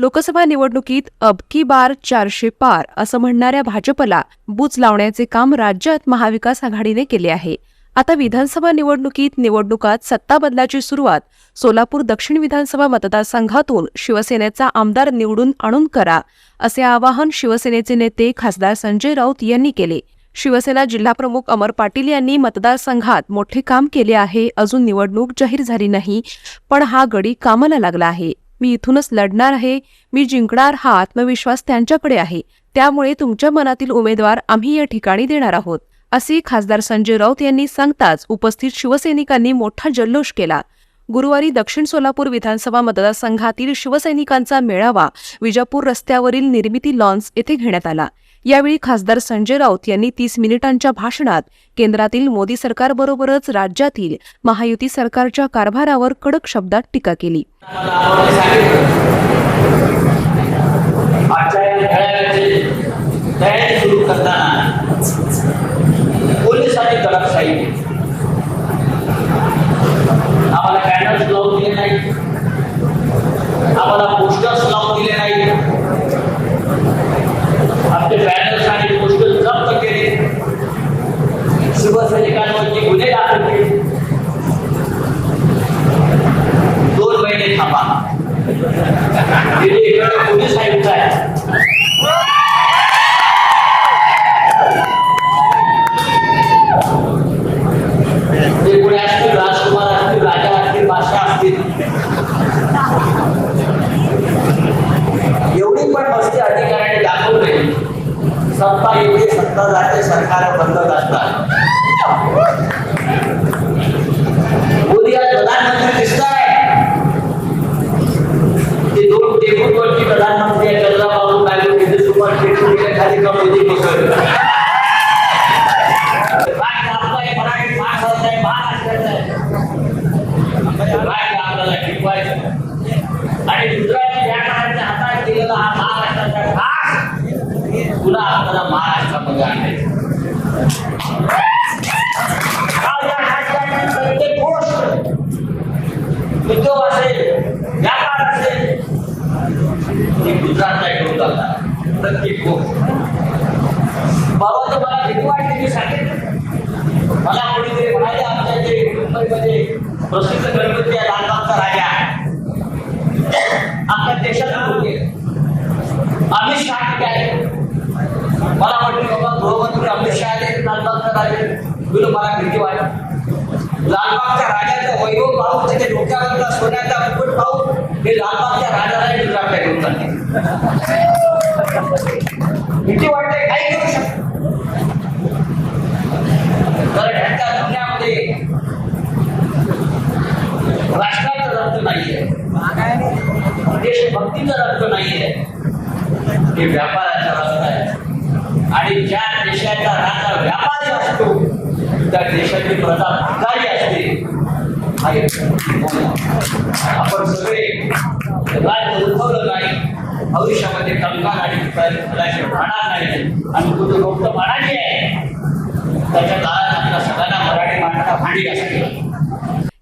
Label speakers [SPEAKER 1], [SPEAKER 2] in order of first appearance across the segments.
[SPEAKER 1] लोकसभा निवडणुकीत अबकी बार चारशे पार असं म्हणणाऱ्या भाजपला बूच लावण्याचे काम राज्यात महाविकास आघाडीने केले आहे. आता विधानसभा निवडणुकीत निवडणुकात सत्ता बदलाची सुरुवात सोलापूर दक्षिण विधानसभा मतदारसंघातून शिवसेनेचा आमदार निवडून आणून करा असे आवाहन शिवसेनेचे नेते खासदार संजय राऊत यांनी केले. शिवसेना जिल्हाप्रमुख अमर पाटील यांनी मतदारसंघात मोठे काम केले आहे अजून निवडणूक जाहीर झाली नाही पण हा गडी कामाला लागला आहे. मी इथूनच लढणार आहे मी जिंकणार हा आत्मविश्वास त्यांच्याकडे आहे त्यामुळे तुमच्या मनातील उमेदवार आम्ही या ठिकाणी देणार आहोत. असे खासदार संजय राऊत यांनी सांगताच उपस्थित शिवसैनिकांनी मोठा जल्लोष केला. गुरुवारी दक्षिण सोलापूर विधानसभा मतदारसंघातील शिवसैनिकांचा मेळावा विजापूर रस्त्यावरील निर्मिती लॉन्स येथे घेण्यात आला. यावेळी खासदार संजय राऊत यांनी तीस मिनिटांच्या भाषणात केंद्रातील मोदी सरकारबरोबरच राज्यातील महायुती सरकारच्या कारभारावर कडक शब्दात टीका केली.
[SPEAKER 2] इकडे आहे. ते कोणी असतील राजकुमार असतील राजा असतील बादशाह असतील. एवढी पण मस्ती अधिकाऱ्यांनी दाखवली सत्ता येते सत्ता जाते सरकार बंद असतात बसवलं काय आपलाय मराठी भाषा आहे महाराष्ट्राचा आहे काय आपल्याला शिकवायचं. आणि गुजराती हातात हा महाराष्ट्राचा भाग पुन्हा आपल्याला महाराष्ट्रामध्ये आणायचं प्रत्येक गोष्ट उद्योग असेल व्यापार असेल ती गुजरातला घेऊन जातात प्रत्येक गोष्ट बाबा तर मला भीती वाटते मी सांगितलं मला कोणीतरी म्हणाले आमच्या जे मुंबईमध्ये प्रसिद्ध गणपती आहे लालबागचा राजा आहे आपल्या देशात होते आम्ही शहा काय मला वाटलं बाबा गृहमंत्री अमित शहा आले लालबागचा राजा तुला मला भीती वाटत लालबागच्या राजाचं वैभव पाहून त्याच्या डोक्यावरचा सोन्याचा मुकुट पाहून हे लालबागच्या राजाला गुजरातला घेऊन जाते भीती वाटते करू शकतो कारण ह्यांच्या दुनियामध्ये रक्त नाहीये. देशभक्तीचं रक्त नाहीये. हे व्यापाराचा रक्त आहे. आणि ज्या देशाचा राजा व्यापारी असतो त्या देशाची प्रजा भिकारी असते हा एक आपण सगळे राज्य उद्भवलं नाही भविष्यामध्ये कंकाल आणि कदाचित राहणार नाही आणि तुझं फक्त मराठी आहे त्याच्या काळात आपल्या सगळ्यांना मराठी माणसाला भांडी असते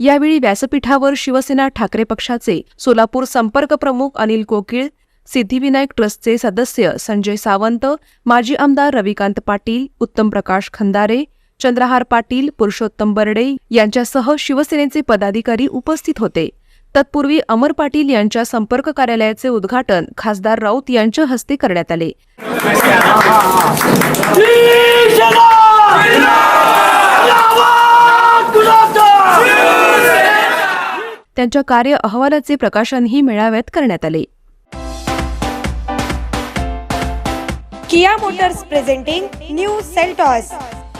[SPEAKER 1] यावेळी व्यासपीठावर शिवसेना ठाकरे पक्षाचे सोलापूर संपर्क प्रमुख अनिल कोकिळ सिद्धिविनायक ट्रस्टचे सदस्य संजय सावंत माजी आमदार रविकांत पाटील उत्तम प्रकाश खंदारे चंद्रहार पाटील पुरुषोत्तम बर्डे यांच्यासह शिवसेनेचे पदाधिकारी उपस्थित होते. तत्पूर्वी अमर पाटील यांच्या संपर्क कार्यालयाचे उद्घाटन खासदार राऊत यांच्या हस्ते करण्यात आले. त्यांच्या कार्य अहवालाचे प्रकाशनही मेळाव्यात करण्यात आले.
[SPEAKER 3] Kia Motors presenting new Seltos.